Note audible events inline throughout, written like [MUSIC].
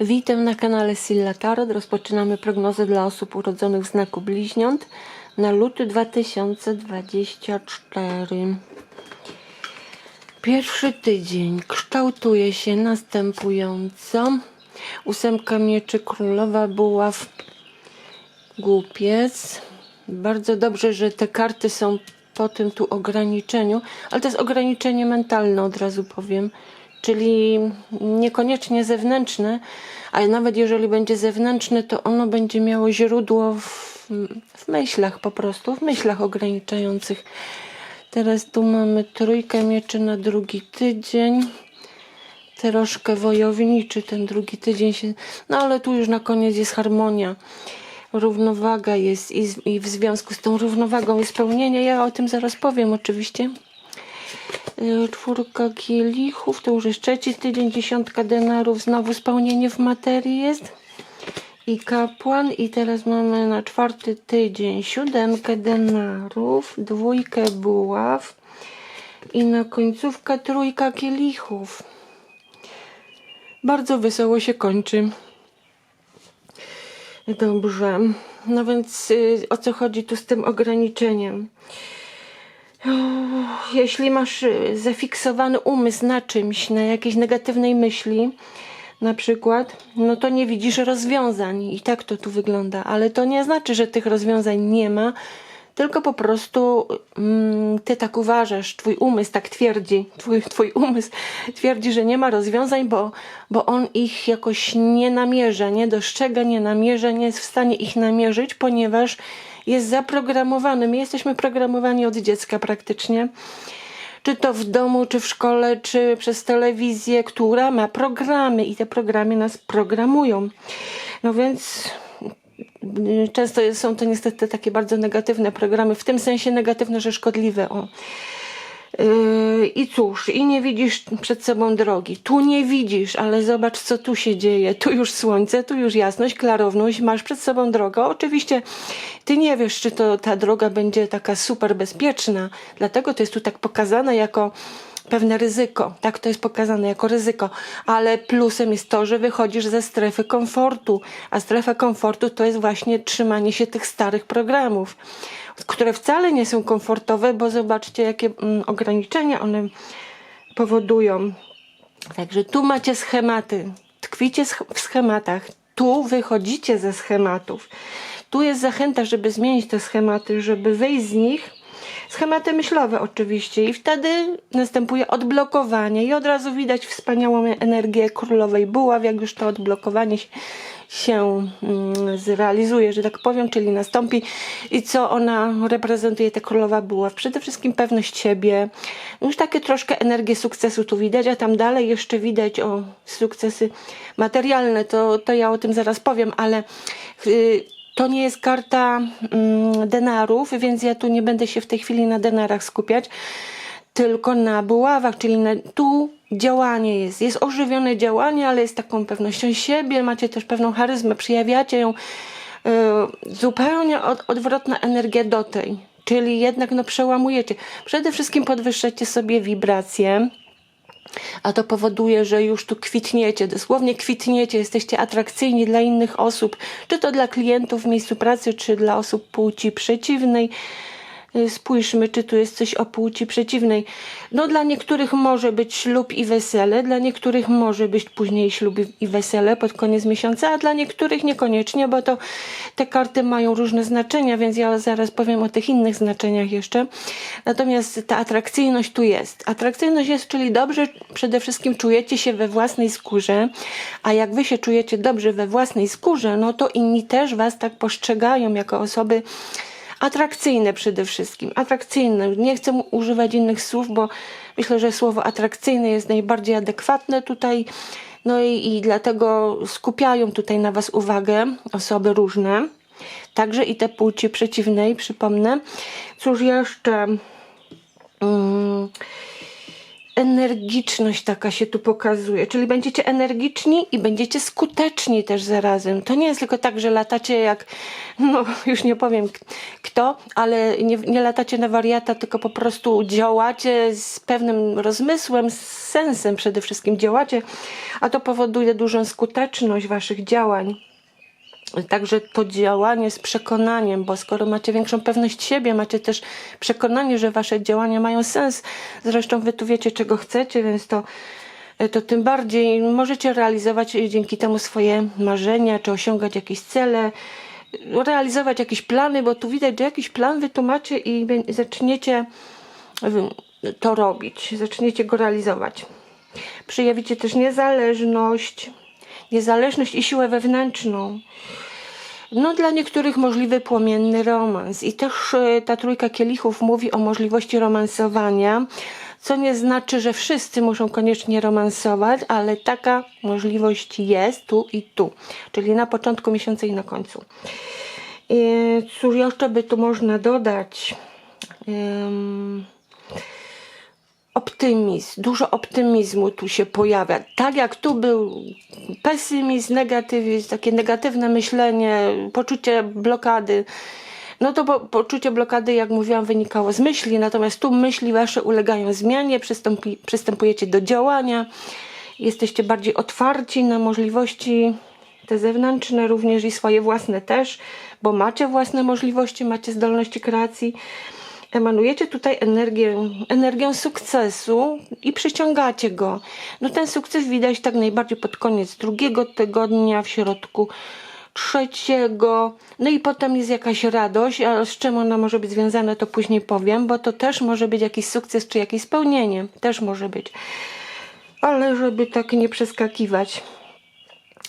Witam na kanale Silla Tarot. Rozpoczynamy prognozę dla osób urodzonych w znaku bliźniąt na luty 2024. Pierwszy tydzień kształtuje się następująco. Ósemka mieczy, królowa buław, głupiec. Bardzo dobrze, że te karty są po tym tu ograniczeniu, ale to jest ograniczenie mentalne, od razu powiem, czyli niekoniecznie zewnętrzne, ale nawet jeżeli będzie zewnętrzne, to ono będzie miało źródło w, w myślach po prostu, w myślach ograniczających. Teraz tu mamy trójkę mieczy na drugi tydzień. Troszkę wojowniczy ten drugi tydzień się. No ale tu już na koniec jest harmonia równowaga jest i, z, i w związku z tą równowagą jest spełnienie. Ja o tym zaraz powiem oczywiście. Yy, Czwórka kielichów, to już jest trzeci tydzień, dziesiątka denarów, znowu spełnienie w materii jest. I kapłan i teraz mamy na czwarty tydzień siódemkę denarów, dwójkę buław i na końcówkę trójka kielichów. Bardzo wesoło się kończy. Dobrze. No więc y, o co chodzi tu z tym ograniczeniem? Jeśli masz y, zafiksowany umysł na czymś, na jakiejś negatywnej myśli, na przykład, no to nie widzisz rozwiązań. I tak to tu wygląda, ale to nie znaczy, że tych rozwiązań nie ma, tylko po prostu mm, ty tak uważasz, twój umysł tak twierdzi, twój, twój umysł twierdzi, że nie ma rozwiązań, bo, bo on ich jakoś nie namierza, nie dostrzega, nie namierza, nie jest w stanie ich namierzyć, ponieważ jest zaprogramowany. My jesteśmy programowani od dziecka praktycznie. Czy to w domu, czy w szkole, czy przez telewizję, która ma programy i te programy nas programują. No więc Często są to niestety takie bardzo negatywne programy, w tym sensie negatywne, że szkodliwe. O. Yy, I cóż, i nie widzisz przed sobą drogi. Tu nie widzisz, ale zobacz, co tu się dzieje. Tu już słońce, tu już jasność, klarowność, masz przed sobą drogę. Oczywiście ty nie wiesz, czy to ta droga będzie taka super bezpieczna, dlatego to jest tu tak pokazane jako pewne ryzyko. Tak to jest pokazane jako ryzyko, ale plusem jest to, że wychodzisz ze strefy komfortu, a strefa komfortu to jest właśnie trzymanie się tych starych programów, które wcale nie są komfortowe, bo zobaczcie, jakie mm, ograniczenia one powodują. Także tu macie schematy, tkwicie w schematach, tu wychodzicie ze schematów. Tu jest zachęta, żeby zmienić te schematy, żeby wyjść z nich schematy myślowe oczywiście. I wtedy następuje odblokowanie. I od razu widać wspaniałą energię królowej buław, jak już to odblokowanie się, się mm, zrealizuje, że tak powiem, czyli nastąpi. I co ona reprezentuje, ta królowa buław. Przede wszystkim pewność siebie, już takie troszkę energię sukcesu tu widać, a tam dalej jeszcze widać o sukcesy materialne, to, to ja o tym zaraz powiem, ale yy, to nie jest karta mm, denarów, więc ja tu nie będę się w tej chwili na denarach skupiać, tylko na buławach, czyli na, tu działanie jest. Jest ożywione działanie, ale jest taką pewnością siebie, macie też pewną charyzmę, przyjawiacie ją. Yy, zupełnie od, odwrotna energia do tej, czyli jednak no, przełamujecie. Przede wszystkim podwyższacie sobie wibracje a to powoduje, że już tu kwitniecie, dosłownie kwitniecie, jesteście atrakcyjni dla innych osób, czy to dla klientów w miejscu pracy, czy dla osób płci przeciwnej. Y, Spójrzmy, czy tu jest coś o płci przeciwnej. No, dla niektórych może być ślub i wesele, dla niektórych może być później ślub i wesele pod koniec miesiąca, a dla niektórych niekoniecznie, bo to te karty mają różne znaczenia, więc ja zaraz powiem o tych innych znaczeniach jeszcze. Natomiast ta atrakcyjność tu jest. Atrakcyjność jest, czyli dobrze przede wszystkim czujecie się we własnej skórze, a jak wy się czujecie dobrze we własnej skórze, no to inni też was tak postrzegają jako osoby atrakcyjne przede wszystkim. Atrakcyjne. Nie chcę używać innych słów, bo myślę, że słowo atrakcyjne jest najbardziej adekwatne tutaj. No i, i dlatego skupiają tutaj na Was uwagę osoby różne. Także i te płci przeciwnej, przypomnę. Cóż jeszcze? Mm, energiczność taka się tu pokazuje, czyli będziecie energiczni i będziecie skuteczni też zarazem. To nie jest tylko tak, że latacie jak, no [LAUGHS] już nie powiem kto, ale nie, nie latacie na wariata, tylko po prostu działacie z pewnym rozmysłem, z sensem przede wszystkim działacie, a to powoduje dużą skuteczność waszych działań. Także to działanie z przekonaniem, bo skoro macie większą pewność siebie, macie też przekonanie, że wasze działania mają sens. Zresztą wy tu wiecie, czego chcecie, więc to, to tym bardziej możecie realizować dzięki temu swoje marzenia, czy osiągać jakieś cele, realizować jakieś plany, bo tu widać, że jakiś plan wy tu macie i zaczniecie to robić, zaczniecie go realizować. Przyjawicie też niezależność, niezależność i siłę wewnętrzną. No, dla niektórych możliwy płomienny romans. I też e, ta trójka kielichów mówi o możliwości romansowania, co nie znaczy, że wszyscy muszą koniecznie romansować, ale taka możliwość jest tu i tu, czyli na początku miesiąca i na końcu. E, Cóż jeszcze by tu można dodać? Ym, optymizm, dużo optymizmu tu się pojawia. Tak jak tu był pesymizm, negatywizm, takie negatywne myślenie, poczucie blokady. No to po, poczucie blokady, jak mówiłam, wynikało z myśli, natomiast tu myśli wasze ulegają zmianie, przystąpi, przystępujecie do działania, jesteście bardziej otwarci na możliwości te zewnętrzne, również i swoje własne też, bo macie własne możliwości, macie zdolności kreacji emanujecie tutaj energię, energią sukcesu i przyciągacie go. No ten sukces widać tak najbardziej pod koniec drugiego tygodnia, w środku trzeciego, no i potem jest jakaś radość, a z czym ona może być związana, to później powiem, bo to też może być jakiś sukces czy jakieś spełnienie, też może być. Ale żeby tak nie przeskakiwać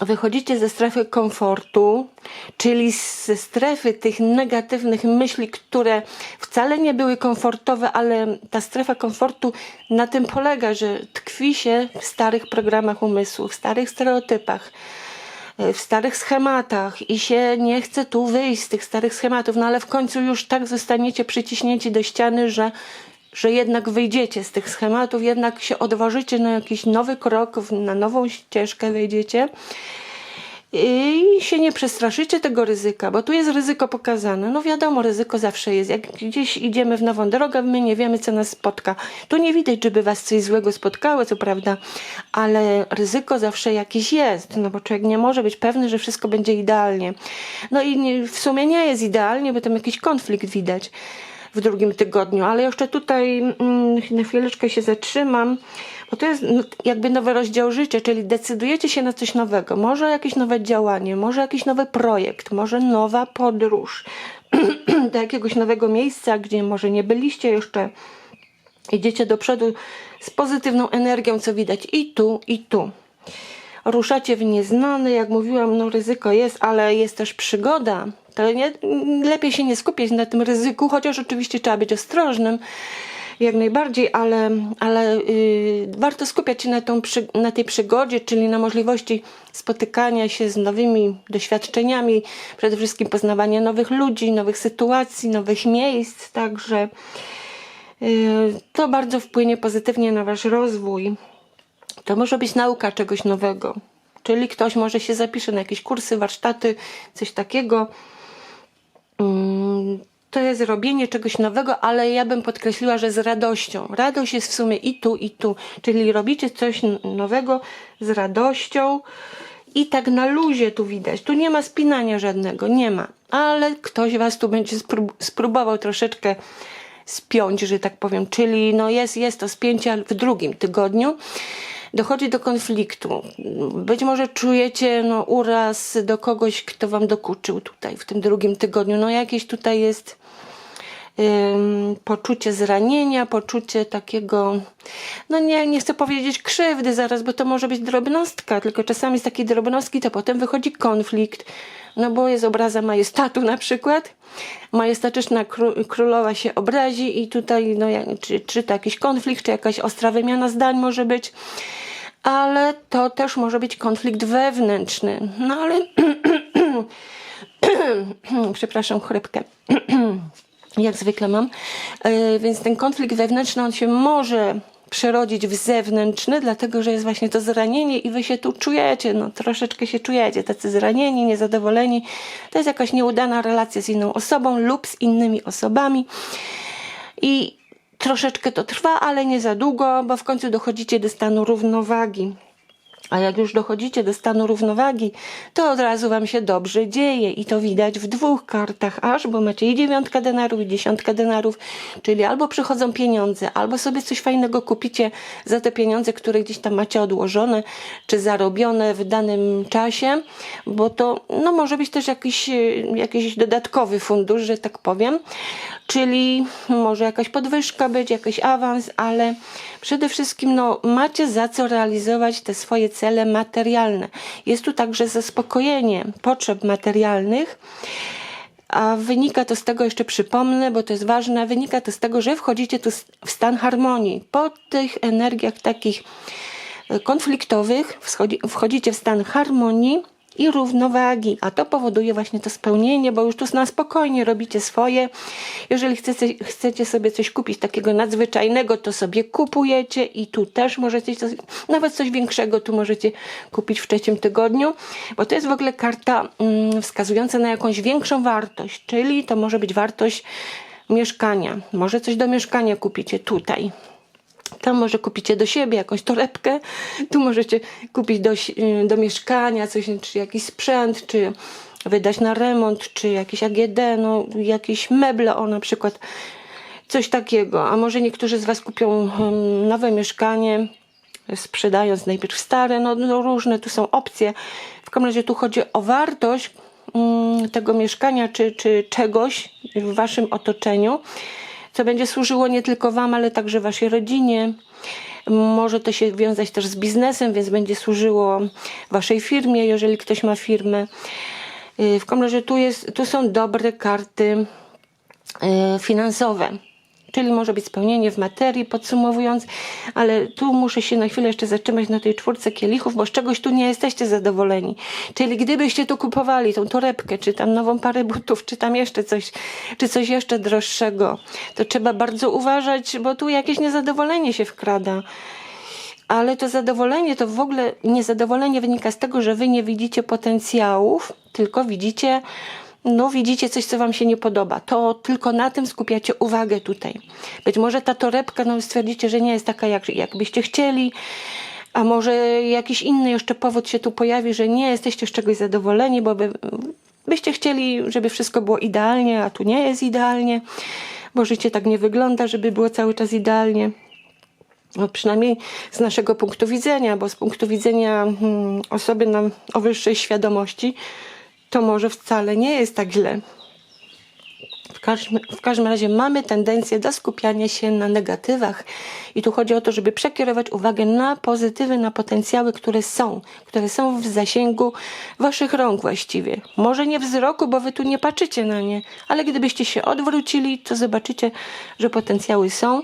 wychodzicie ze strefy komfortu, czyli ze strefy tych negatywnych myśli, które wcale nie były komfortowe, ale ta strefa komfortu na tym polega, że tkwi się w starych programach umysłu, w starych stereotypach, w starych schematach i się nie chce tu wyjść z tych starych schematów, no ale w końcu już tak zostaniecie przyciśnięci do ściany, że że jednak wyjdziecie z tych schematów, jednak się odważycie na jakiś nowy krok, na nową ścieżkę wejdziecie i się nie przestraszycie tego ryzyka, bo tu jest ryzyko pokazane. No wiadomo, ryzyko zawsze jest. Jak gdzieś idziemy w nową drogę, my nie wiemy, co nas spotka. Tu nie widać, żeby was coś złego spotkało, co prawda, ale ryzyko zawsze jakieś jest, no bo człowiek nie może być pewny, że wszystko będzie idealnie. No i w sumie nie jest idealnie, bo tam jakiś konflikt widać w drugim tygodniu, ale jeszcze tutaj mm, na chwileczkę się zatrzymam, bo to jest jakby nowy rozdział życia, czyli decydujecie się na coś nowego, może jakieś nowe działanie, może jakiś nowy projekt, może nowa podróż [CLEARS THROAT] do jakiegoś nowego miejsca, gdzie może nie byliście jeszcze. Idziecie do przodu z pozytywną energią, co widać i tu, i tu. Ruszacie w nieznane, jak mówiłam, no ryzyko jest, ale jest też przygoda. To nie, lepiej się nie skupiać na tym ryzyku, chociaż oczywiście trzeba być ostrożnym, jak najbardziej, ale, ale yy, warto skupiać się na, tą, przy, na tej przygodzie, czyli na możliwości spotykania się z nowymi doświadczeniami, przede wszystkim poznawania nowych ludzi, nowych sytuacji, nowych miejsc, także yy, to bardzo wpłynie pozytywnie na Wasz rozwój. To może być nauka czegoś nowego. Czyli ktoś może się zapisze na jakieś kursy, warsztaty, coś takiego. To jest robienie czegoś nowego, ale ja bym podkreśliła, że z radością. Radość jest w sumie i tu, i tu. Czyli robicie coś nowego z radością i tak na luzie tu widać. Tu nie ma spinania żadnego, nie ma. Ale ktoś was tu będzie sprób- spróbował troszeczkę spiąć, że tak powiem. Czyli no jest, jest to spięcie w drugim tygodniu. Dochodzi do konfliktu. Być może czujecie no, uraz do kogoś, kto wam dokuczył tutaj w tym drugim tygodniu. No jakieś tutaj jest poczucie zranienia, poczucie takiego, no nie, nie chcę powiedzieć krzywdy zaraz, bo to może być drobnostka, tylko czasami z takiej drobnostki to potem wychodzi konflikt, no bo jest obraza majestatu na przykład, majestatyczna kró- królowa się obrazi i tutaj, no czy, czy to jakiś konflikt, czy jakaś ostra wymiana zdań może być, ale to też może być konflikt wewnętrzny, no ale [CLEARS THROAT] przepraszam, chrypkę. [CLEARS THROAT] jak zwykle mam. E, Więc ten konflikt wewnętrzny, on się może przerodzić w zewnętrzne, dlatego że jest właśnie to zranienie i wy się tu czujecie, no troszeczkę się czujecie, tacy zranieni, niezadowoleni. To jest jakaś nieudana relacja z inną osobą lub z innymi osobami. I troszeczkę to trwa, ale nie za długo, bo w końcu dochodzicie do stanu równowagi. A jak już dochodzicie do stanu równowagi, to od razu wam się dobrze dzieje i to widać w dwóch kartach. Aż, bo macie i dziewiątkę denarów, i dziesiątkę denarów, czyli albo przychodzą pieniądze, albo sobie coś fajnego kupicie za te pieniądze, które gdzieś tam macie odłożone, czy zarobione w danym czasie, bo to no, może być też jakiś, e, jakiś dodatkowy fundusz, że tak powiem, czyli może jakaś podwyżka być, jakiś awans, ale przede wszystkim no, macie za co realizować te swoje cele materialne. Jest tu także zaspokojenie potrzeb materialnych. A wynika to z tego, jeszcze przypomnę, bo to jest ważne, wynika to z tego, że wchodzicie tu w stan harmonii. Po tych energiach takich e, konfliktowych wchodzicie w stan harmonii i równowagi, a to powoduje właśnie to spełnienie, bo już tu na spokojnie robicie swoje. Jeżeli chcecie, chcecie sobie coś kupić takiego nadzwyczajnego, to sobie kupujecie i tu też możecie, coś, nawet coś większego tu możecie kupić w trzecim tygodniu, bo to jest w ogóle karta mm, wskazująca na jakąś większą wartość, czyli to może być wartość mieszkania. Może coś do mieszkania kupicie tutaj. Tam może kupicie do siebie jakąś torebkę, tu możecie kupić do, do mieszkania coś, czy jakiś sprzęt, czy wydać na remont, czy jakiś AGD, no jakieś meble, o na przykład coś takiego. A może niektórzy z Was kupią hmm, nowe mieszkanie, sprzedając najpierw stare, no, no różne tu są opcje. W każdym razie tu chodzi o wartość mm, tego mieszkania, czy, czy czegoś w Waszym otoczeniu co będzie służyło nie tylko Wam, ale także Waszej rodzinie. Może to się wiązać też z biznesem, więc będzie służyło Waszej firmie, jeżeli ktoś ma firmę. Y, w każdym razie tu, jest, tu są dobre karty y, finansowe czyli może być spełnienie w materii, podsumowując, ale tu muszę się na chwilę jeszcze zatrzymać na tej czwórce kielichów, bo z czegoś tu nie jesteście zadowoleni. Czyli gdybyście tu kupowali tą torebkę, czy tam nową parę butów, czy tam jeszcze coś, czy coś jeszcze droższego, to trzeba bardzo uważać, bo tu jakieś niezadowolenie się wkrada. Ale to zadowolenie, to w ogóle niezadowolenie wynika z tego, że wy nie widzicie potencjałów, tylko widzicie no widzicie coś, co wam się nie podoba, to tylko na tym skupiacie uwagę tutaj. Być może ta torebka, no stwierdzicie, że nie jest taka, jak, jak byście chcieli, a może jakiś inny jeszcze powód się tu pojawi, że nie jesteście z czegoś zadowoleni, bo by, byście chcieli, żeby wszystko było idealnie, a tu nie jest idealnie, bo życie tak nie wygląda, żeby było cały czas idealnie. No, przynajmniej z naszego punktu widzenia, bo z punktu widzenia hmm, osoby na, o wyższej świadomości, to może wcale nie jest tak źle. W każdym, w każdym razie mamy tendencję do skupiania się na negatywach i tu chodzi o to, żeby przekierować uwagę na pozytywy, na potencjały, które są, które są w zasięgu waszych rąk właściwie. Może nie wzroku, bo wy tu nie patrzycie na nie, ale gdybyście się odwrócili, to zobaczycie, że potencjały są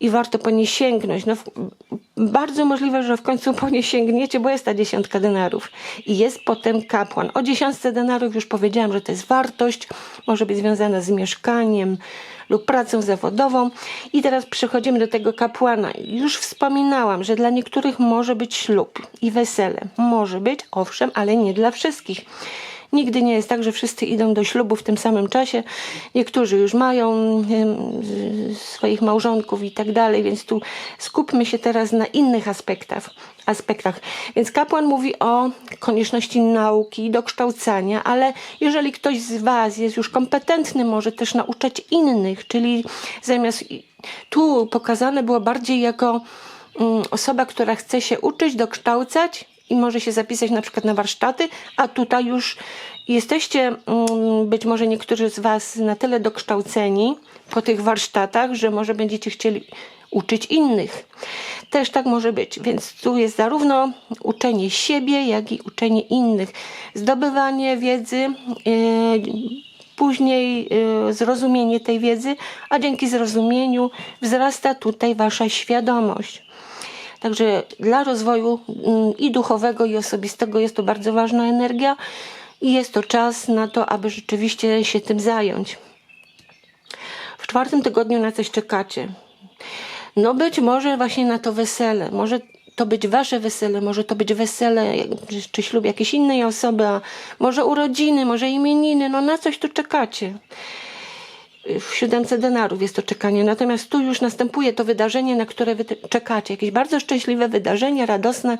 i warto po nie sięgnąć. No, bardzo możliwe, że w końcu po nie sięgniecie, bo jest ta dziesiątka denarów. I jest potem kapłan. O dziesiątce denarów już powiedziałam, że to jest wartość, może być związana z mieszkaniem lub pracą zawodową. I teraz przechodzimy do tego kapłana. Już wspominałam, że dla niektórych może być ślub i wesele. Może być, owszem, ale nie dla wszystkich. Nigdy nie jest tak, że wszyscy idą do ślubu w tym samym czasie. Niektórzy już mają swoich małżonków i tak dalej, więc tu skupmy się teraz na innych aspektach. aspektach. Więc kapłan mówi o konieczności nauki, dokształcania, ale jeżeli ktoś z Was jest już kompetentny, może też nauczać innych, czyli zamiast tu pokazane było bardziej jako mm, osoba, która chce się uczyć, dokształcać, i może się zapisać na przykład na warsztaty, a tutaj już jesteście, mm, być może niektórzy z Was na tyle dokształceni po tych warsztatach, że może będziecie chcieli uczyć innych. Też tak może być, więc tu jest zarówno uczenie siebie, jak i uczenie innych. Zdobywanie wiedzy, yy, później yy, zrozumienie tej wiedzy, a dzięki zrozumieniu wzrasta tutaj Wasza świadomość. Także dla rozwoju mm, i duchowego, i osobistego jest to bardzo ważna energia i jest to czas na to, aby rzeczywiście się tym zająć. W czwartym tygodniu na coś czekacie. No być może właśnie na to wesele, może to być wasze wesele, może to być wesele czy, ślub jakiejś innej osoby, a może urodziny, może imieniny, no na coś tu czekacie. W siódemce denarów jest to czekanie, natomiast tu już następuje to wydarzenie, na które wy czekacie. Jakieś bardzo szczęśliwe wydarzenie, radosne.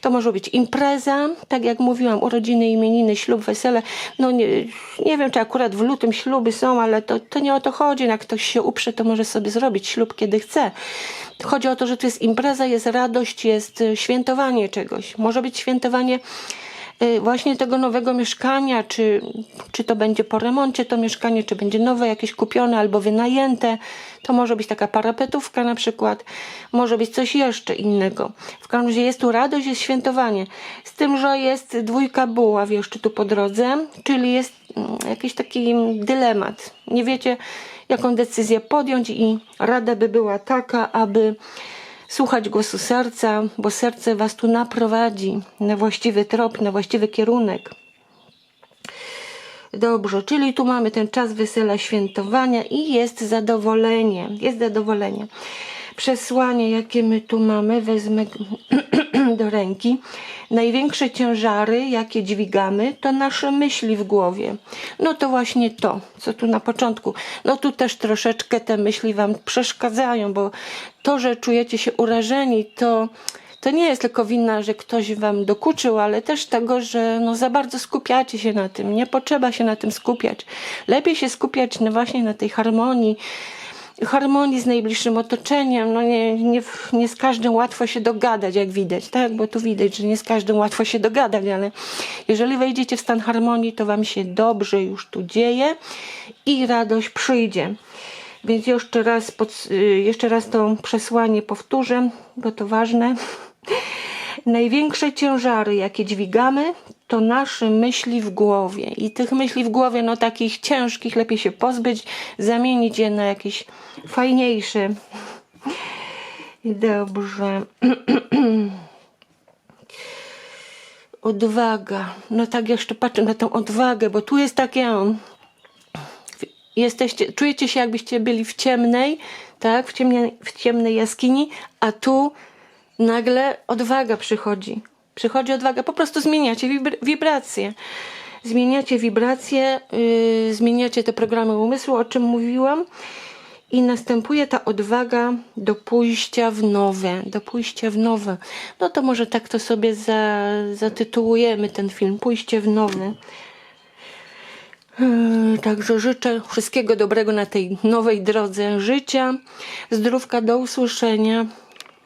To może być impreza, tak jak mówiłam, urodziny, imieniny, ślub, wesele. No nie, nie wiem, czy akurat w lutym śluby są, ale to, to nie o to chodzi. Jak ktoś się uprze, to może sobie zrobić ślub, kiedy chce. Chodzi o to, że to jest impreza, jest radość, jest świętowanie czegoś. Może być świętowanie właśnie tego nowego mieszkania, czy, czy to będzie po remoncie to mieszkanie, czy będzie nowe, jakieś kupione albo wynajęte. To może być taka parapetówka na przykład, może być coś jeszcze innego. W każdym razie jest tu radość, jest świętowanie. Z tym, że jest dwójka buław jeszcze tu po drodze, czyli jest mm, jakiś taki dylemat. Nie wiecie, jaką decyzję podjąć i rada by była taka, aby słuchać głosu serca, bo serce was tu naprowadzi na właściwy trop, na właściwy kierunek. Dobrze, czyli tu mamy ten czas wesela świętowania i jest zadowolenie. Jest zadowolenie. Przesłanie, jakie my tu mamy, wezmę [CLEARS THROAT] do ręki. Największe ciężary, jakie dźwigamy, to nasze myśli w głowie. No to właśnie to, co tu na początku. No tu też troszeczkę te myśli wam przeszkadzają, bo to, że czujecie się urażeni, to to nie jest tylko wina, że ktoś wam dokuczył, ale też tego, że no za bardzo skupiacie się na tym. Nie potrzeba się na tym skupiać. Lepiej się skupiać no właśnie na tej harmonii, harmonii z najbliższym otoczeniem. No nie, nie, nie z każdym łatwo się dogadać, jak widać, tak? Bo tu widać, że nie z każdym łatwo się dogadać, ale jeżeli wejdziecie w stan harmonii, to wam się dobrze już tu dzieje i radość przyjdzie. Więc jeszcze raz, pod, y, jeszcze raz to przesłanie powtórzę, bo to ważne. [LAUGHS] Największe ciężary, jakie dźwigamy, to nasze myśli w głowie. I tych myśli w głowie, no takich ciężkich, lepiej się pozbyć, zamienić je na jakieś fajniejsze. Dobrze. Odwaga. No tak jeszcze patrzę na tą odwagę, bo tu jest takie jesteście, czujecie się jakbyście byli w ciemnej, tak, w ciemnej, w ciemnej jaskini, a tu nagle odwaga przychodzi. Przychodzi odwaga, po prostu zmieniacie wibr- wibracje. Zmieniacie wibracje, yy, zmieniacie te programy umysłu, o czym mówiłam. I następuje ta odwaga do pójścia w nowe, do pójścia w nowe. No to może tak to sobie za, zatytułujemy ten film, pójście w nowe. Yy, Także życzę wszystkiego dobrego na tej nowej drodze życia. Zdrówka, do usłyszenia.